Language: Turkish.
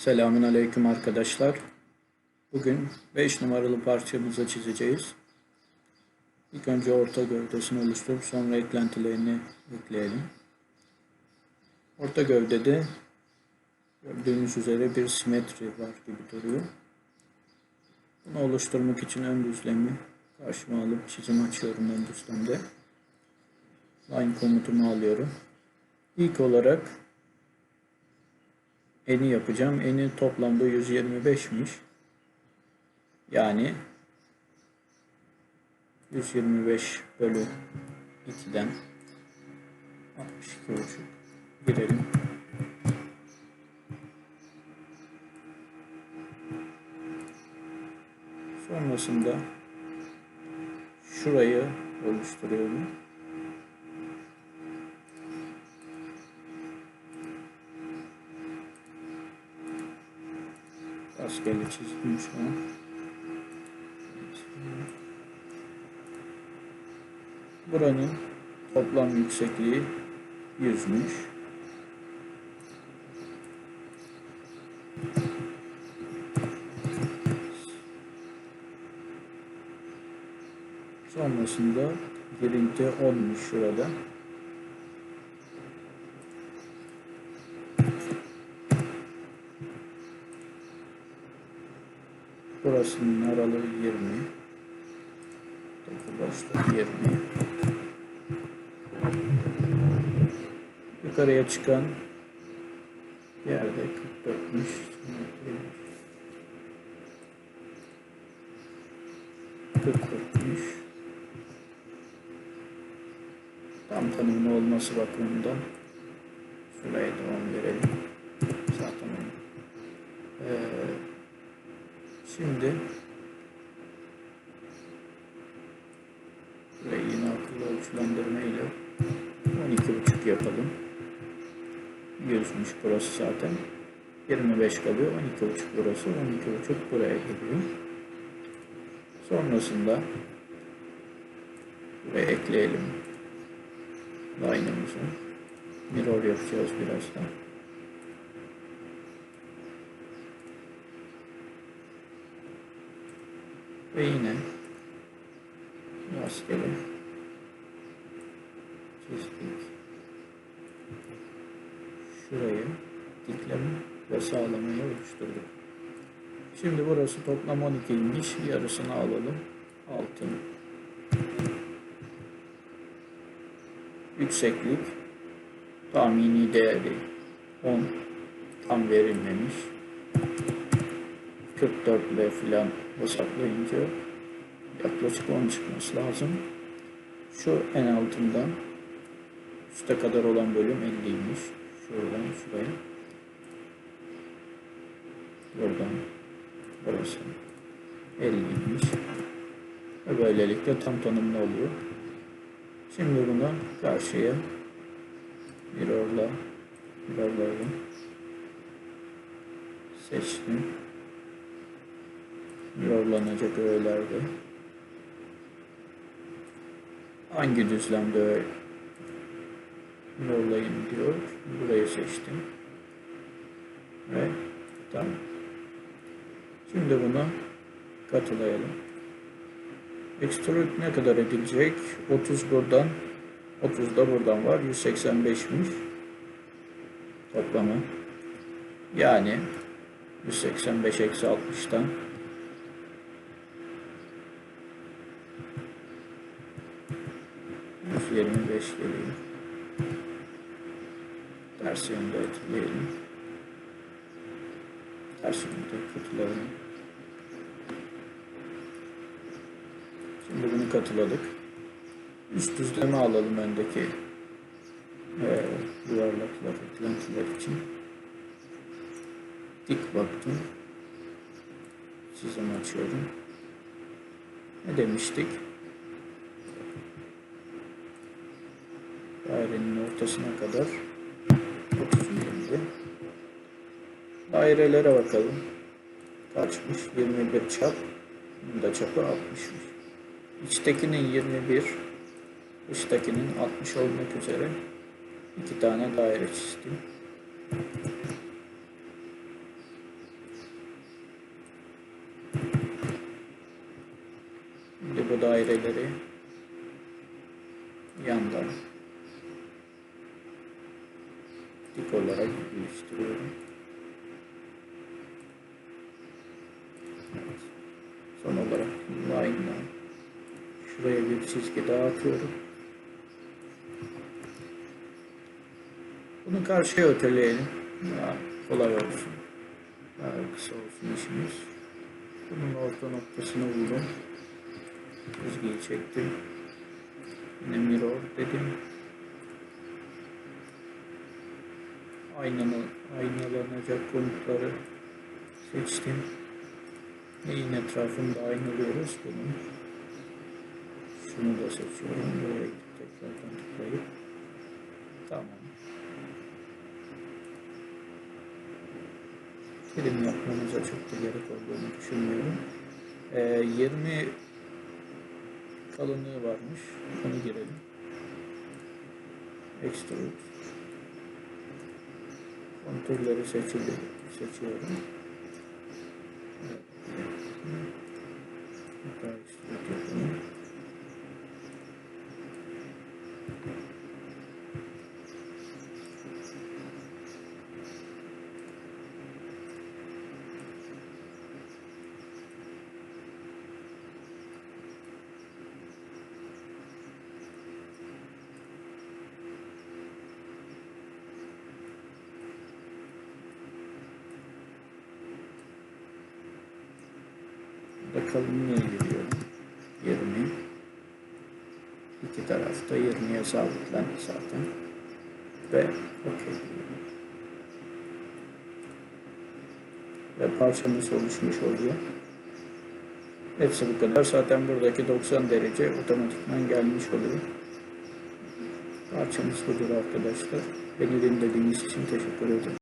Selamün Aleyküm arkadaşlar. Bugün 5 numaralı parçamızı çizeceğiz. İlk önce orta gövdesini oluşturup sonra eklentilerini ekleyelim. Orta gövdede gördüğünüz üzere bir simetri var gibi duruyor. Bunu oluşturmak için ön düzlemi karşıma alıp çizim açıyorum ön düzlemde. Line komutumu alıyorum. İlk olarak eni yapacağım. Eni toplamda 125'miş. Yani 125 bölü 2'den 62 buçuk girelim. Sonrasında şurayı oluşturuyorum. Rastgele çizdim şu an. Buranın toplam yüksekliği 100'müş. Sonrasında girinti 10'muş şurada. Burasının aralığı 20. Topu boşluk 20. Yukarıya çıkan yerde 44'müş. 44'müş. Tam tanımlı olması bakımından şuraya 10 verelim. Zaten on. Ee, Şimdi burayı yine akıllı ölçülendirme ile 12.5 yapalım. 100'müş burası zaten. 25 kalıyor. 12.5 burası. 12.5 buraya geliyor. Sonrasında buraya ekleyelim line'ımızı. Mirror yapacağız birazdan. Ve yine rastgele çizdik. Şurayı dikleme ve sağlamayı oluşturduk. Şimdi burası toplam 12'ymiş. Yarısını alalım. 6. Yükseklik tahmini değeri 10 tam verilmemiş. 44 ile filan hesaplayınca yaklaşık 10 çıkması lazım. Şu en altından üste kadar olan bölüm 50'ymiş. Şuradan şuraya. Buradan burası 50'ymiş. Ve böylelikle tam tanımlı oluyor. Şimdi bunu karşıya mirrorla mirrorlayalım. Seçtim yorlanacak öğelerde hangi düzlemde yorlayın diyor. Burayı seçtim. Ve tamam. Şimdi bunu katılayalım. Extrude ne kadar edilecek? 30 buradan 30 da buradan var. 185'miş toplamı. Yani 185 eksi 60'tan 125 geliyor. Ters yönde etkileyelim. Ters yönde katılalım. Şimdi bunu katıladık. Üst düzleme alalım öndeki e, yuvarlaklar, eklentiler için. Dik baktım. Çizim açıyorum. Ne demiştik? dairenin ortasına kadar 30 milimdi. Dairelere bakalım. Kaçmış? 21 çap. Bunun da çapı 60'mış. İçtekinin 21, dıştakinin 60 olmak üzere iki tane daire çizdim. Şimdi bu daireleri dik olarak iliştiriyorum. Evet. Son olarak line'dan şuraya bir çizgi daha atıyorum. Bunu karşıya öteleyelim. Daha kolay olsun. Daha kısa olsun işimiz. Bunun orta noktasını buldum. Çizgiyi çektim. Yine mirror dedim. Aynalı, aynalanacak konutları seçtim. Neyin etrafında aynalıyoruz bunun. Şunu da seçiyorum. Buraya gidip tekrardan tıklayıp. Tamam. Film yapmamıza çok da gerek olduğunu düşünmüyorum. Ee, 20 kalınlığı varmış. Onu girelim. Extrude. Kontürleri seçili, seçiyorum. Evet. Hatta extrude yapalım. Burada kalınlığı giriyorum. 20. İki tarafta 20'ye sabitlendi zaten. Ve okey diyorum. Ve parçamız oluşmuş oluyor. Hepsi bu kadar. Zaten buradaki 90 derece otomatikman gelmiş oluyor. Parçamız budur arkadaşlar. Beni dinlediğiniz için teşekkür ederim.